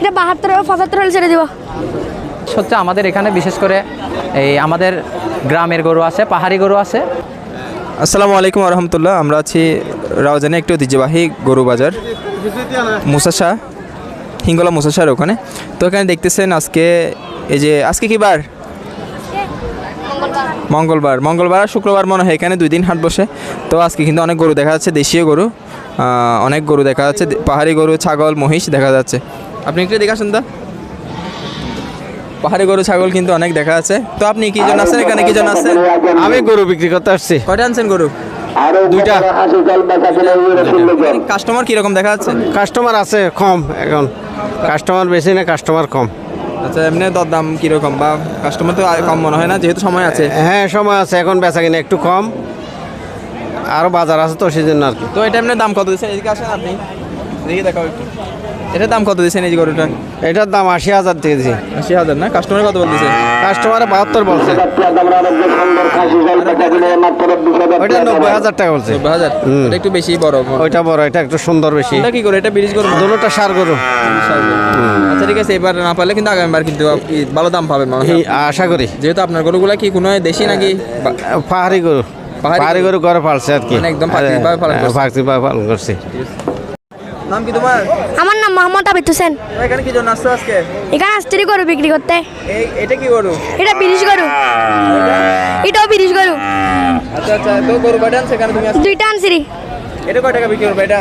এটা বাহাত্তর পঁচাত্তর হলে ছেড়ে দিব। হচ্ছে আমাদের এখানে বিশেষ করে এই আমাদের গ্রামের গরু আছে পাহাড়ি গরু আছে। আসসালামু আলাইকুম রহমতুল্লাহ আমরা আছি রাউজানে একটি ঐতিহ্যবাহী গরু বাজার মুসাশা হিঙ্গলা মুসাশার ওখানে। তো এখানে দেখতেছেন আজকে এই যে আজকে কি বার? মঙ্গলবার। মঙ্গলবার আর শুক্রবার মনে হয় এখানে দুই দিন হাট বসে। তো আজকে কিন্তু অনেক গরু দেখা যাচ্ছে দেশীয় গরু অনেক গরু দেখা যাচ্ছে পাহাড়ি গরু ছাগল মহিষ দেখা যাচ্ছে। আপনি একটু দেখে আসুন দা পাহাড়ি গরু ছাগল কিন্তু অনেক দেখা আছে। তো আপনি কি জন আছেন এখানে? কি জন আছেন আমি গরু বিক্রি করতে আসছি। কয়টা আনছেন গরু? দুইটা। কাস্টমার কীরকম দেখা যাচ্ছে? কাস্টমার আছে কম এখন। কাস্টমার বেশি না কাস্টমার কম। আচ্ছা এমনি দরদাম কীরকম? বা কাস্টমার তো আর কম মনে হয় না যেহেতু সময় আছে। হ্যাঁ সময় আছে এখন বেচা কিনা একটু কম। আরও বাজার আছে তো সেই জন্য আর কি। তো এটা এমনি দাম কত দিচ্ছেন? এদিকে আসেন আপনি। দেখি দেখাও একটু। এটার দাম কত দিচ্ছেন এই গরুটা এটার দাম আশি হাজার দিয়ে দিছি। আশি হাজার না? কাস্টমার কত বলতেছে? কাস্টমারে বাহাত্তর বলছে। ওইটা নব্বই হাজার টাকা বলছে। নব্বই হাজার? এটা একটু বেশি বড় ওইটা বড় এটা একটু সুন্দর বেশি। এটা কি করে এটা ব্রিজ গরু? দুটোটা সার গরু। আচ্ছা ঠিক আছে এবার না পারলে কিন্তু আগামীবার কিন্তু ভালো দাম পাবেন আশা করি। যেহেতু আপনার গরুগুলা কি কোনো দেশি নাকি? পাহাড়ি গরু। পাহাড়ি গরু। ঘরে পালছে আর কি। মানে একদম প্রাকৃতিকভাবে পালন করছে। নাম কি তোমার? আমার নাম মোহাম্মদ আবিদ হোসেন। এখানে কি জন্য আসছো আজকে? এখানে আসছি গরু বিক্রি করতে। এই এটা কি গরু? এটা বিরিশ গরু। এটাও বিরিশ গরু। আচ্ছা আচ্ছা তো গরু কয়টা আনছে এখানে তুমি? দুইটা আনছি এটা কয় টাকা বিক্রি করবে এটা?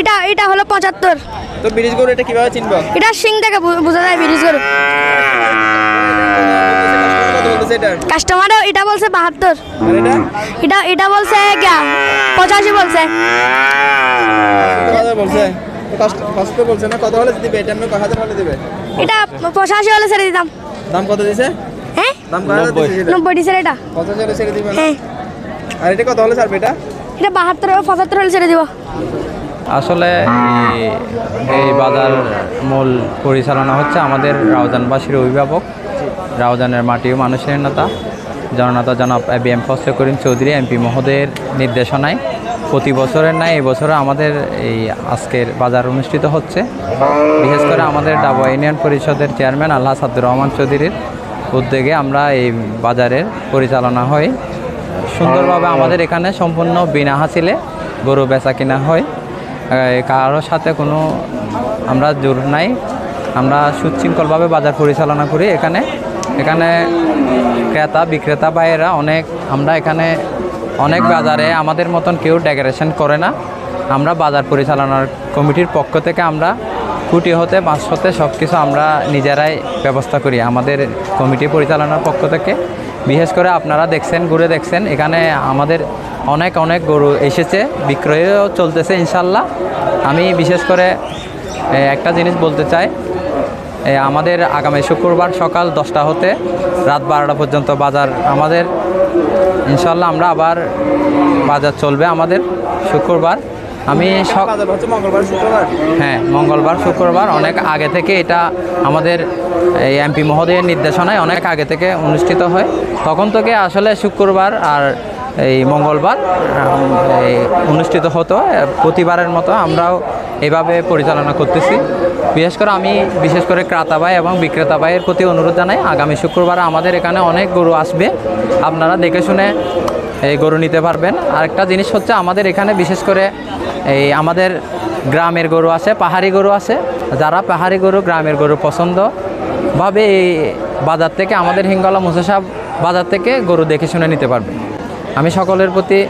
এটা এটা হলো পঁচাত্তর। তো ব্রিজ গরু এটা কীভাবে চিনবো? এটা সিং থেকে বোঝা যায় বিরিশ গরু। এটা? কাস্টমার এটা বলছে বাহাত্তর। আর এটা? এটা এটা বলছে গা পঁচাশি বলছে। কত বলছে? কষ্ট কষ্ট বলছে না? কত হলে দিবে? এটা হলে দিবে? এটা পঁচাশি হলে ছেড়ে দিতাম। দাম কত দিছে? হ্যাঁ? দাম দিছে দিছে এটা। ছেড়ে দিবে হ্যাঁ। আর এটা কত হলে ছাড়বে এটা? এটা বাহাত্তর পঁচাত্তর হলে ছেড়ে দিব। আসলে এই- এই বাজার মূল পরিচালনা হচ্ছে আমাদের রাউজানবাসীর অভিভাবক। রাউজানের মাটি ও মানুষের নেতা। জননেতা জনাব বি এম ফসলে করিম চৌধুরী এমপি মহোদয়ের নির্দেশনায় প্রতি বছরের ন্যায় এই বছরও আমাদের এই আজকের বাজার অনুষ্ঠিত হচ্ছে। বিশেষ করে আমাদের ডাবা ইউনিয়ন পরিষদের চেয়ারম্যান আল্লাহ সাদুর রহমান চৌধুরীর উদ্যোগে আমরা এই বাজারের পরিচালনা হয়। সুন্দরভাবে আমাদের এখানে সম্পূর্ণ বিনা হাসিলে গরু বেচা কিনা হয়। কারোর সাথে কোনো আমরা জোর নাই। আমরা সুশৃঙ্খলভাবে বাজার পরিচালনা করি এখানে। এখানে ক্রেতা, বিক্রেতা, ভাইয়েরা অনেক, আমরা এখানে অনেক বাজারে আমাদের মতন কেউ ডেকোরেশন করে না। আমরা বাজার পরিচালনার কমিটির পক্ষ থেকে আমরা খুঁটি হতে মাছ হতে সব কিছু আমরা নিজেরাই ব্যবস্থা করি আমাদের কমিটি পরিচালনার পক্ষ থেকে। বিশেষ করে আপনারা দেখছেন, ঘুরে দেখছেন, এখানে আমাদের অনেক অনেক গরু এসেছে, বিক্রয়ও চলতেছে ইনশাল্লাহ। আমি বিশেষ করে একটা জিনিস বলতে চাই আমাদের আগামী শুক্রবার সকাল দশটা হতে রাত বারোটা পর্যন্ত বাজার আমাদের। ইনশাল্লাহ আমরা আবার বাজার চলবে আমাদের শুক্রবার। আমি শুক্রবার। হ্যাঁ মঙ্গলবার শুক্রবার। অনেক আগে থেকে এটা আমাদের এই এমপি মহোদয়ের নির্দেশনায় অনেক আগে থেকে অনুষ্ঠিত হয়। তখন থেকে আসলে শুক্রবার আর এই মঙ্গলবার অনুষ্ঠিত হতো প্রতিবারের মতো আমরাও এভাবে পরিচালনা করতেছি। বিশেষ করে আমি, বিশেষ করে ক্রেতা ভাই এবং বিক্রেতা ভাইয়ের প্রতি অনুরোধ জানাই, আগামী শুক্রবার আমাদের এখানে অনেক গরু আসবে। আপনারা দেখে শুনে এই গরু নিতে পারবেন। আরেকটা জিনিস হচ্ছে আমাদের এখানে বিশেষ করে এই আমাদের গ্রামের গরু আছে, পাহাড়ি গরু আছে। যারা পাহাড়ি গরু গ্রামের গরু পছন্দ ভাবে এই বাজার থেকে আমাদের হিঙ্গলা মুসাসাব বাজার থেকে গরু দেখে শুনে নিতে পারবে। আমি সকলের প্রতি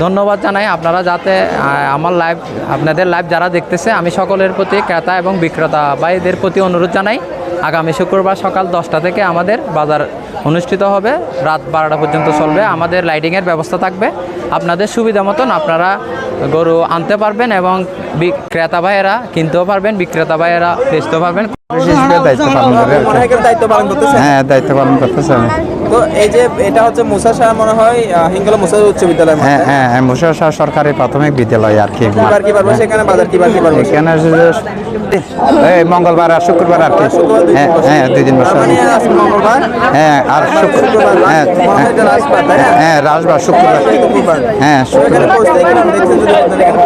ধন্যবাদ জানাই। আপনারা যাতে আমার লাইভ আপনাদের লাইভ যারা দেখতেছে আমি সকলের প্রতি ক্রেতা এবং বিক্রেতা ভাইদের প্রতি অনুরোধ জানাই। আগামী শুক্রবার সকাল দশটা থেকে আমাদের বাজার অনুষ্ঠিত হবে। রাত বারোটা পর্যন্ত চলবে। আমাদের লাইটিংয়ের ব্যবস্থা থাকবে। আপনাদের সুবিধা মতন আপনারা গরু আনতে পারবেন এবং বি- ক্রেতা ভাইয়েরা কিনতেও পারবেন বিক্রেতা ভাইয়েরা বেচতেও পারবেন। দায়িত্ব পালন করে আর দায়িত্ব পালন করতেছে হ্যাঁ দায়িত্ব পালন করতেছে আমি তো এই যে এটা হচ্ছে মুসা শাহ মনে হয় হিঙ্গলা মুসা উচ্চ বিদ্যালয় হ্যাঁ হ্যাঁ মুসা শাহ সরকারি প্রাথমিক বিদ্যালয় আর কি এখানে বাজার কিবার বসে? এখানে এই মঙ্গলবার আর শুক্রবার আর কি। হ্যাঁ। হ্যাঁ দুই দিন বসে মানে হ্যাঁ আর শুক্রবার হ্যাঁ মনে হয় রাজবার, হ্যাঁ রাজবার শুক্রবার। হ্যাঁ শুক্রবার?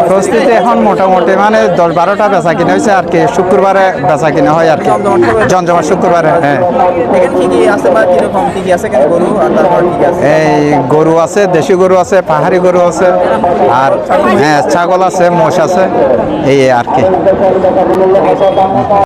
প্রস্তুতি এখন মোটামুটি মানে দশ বারোটা বেচা কিনা হয়েছে আর কি। শুক্রবারে বেচা কিনা হয় আর কি। জমজমা শুক্রবারে। হ্যাঁ। এই গরু আছে দেশি গরু আছে পাহাড়ি গরু আছে আর হ্যাঁ ছাগল আছে মোষ আছে এই আর কি। Beli asetan?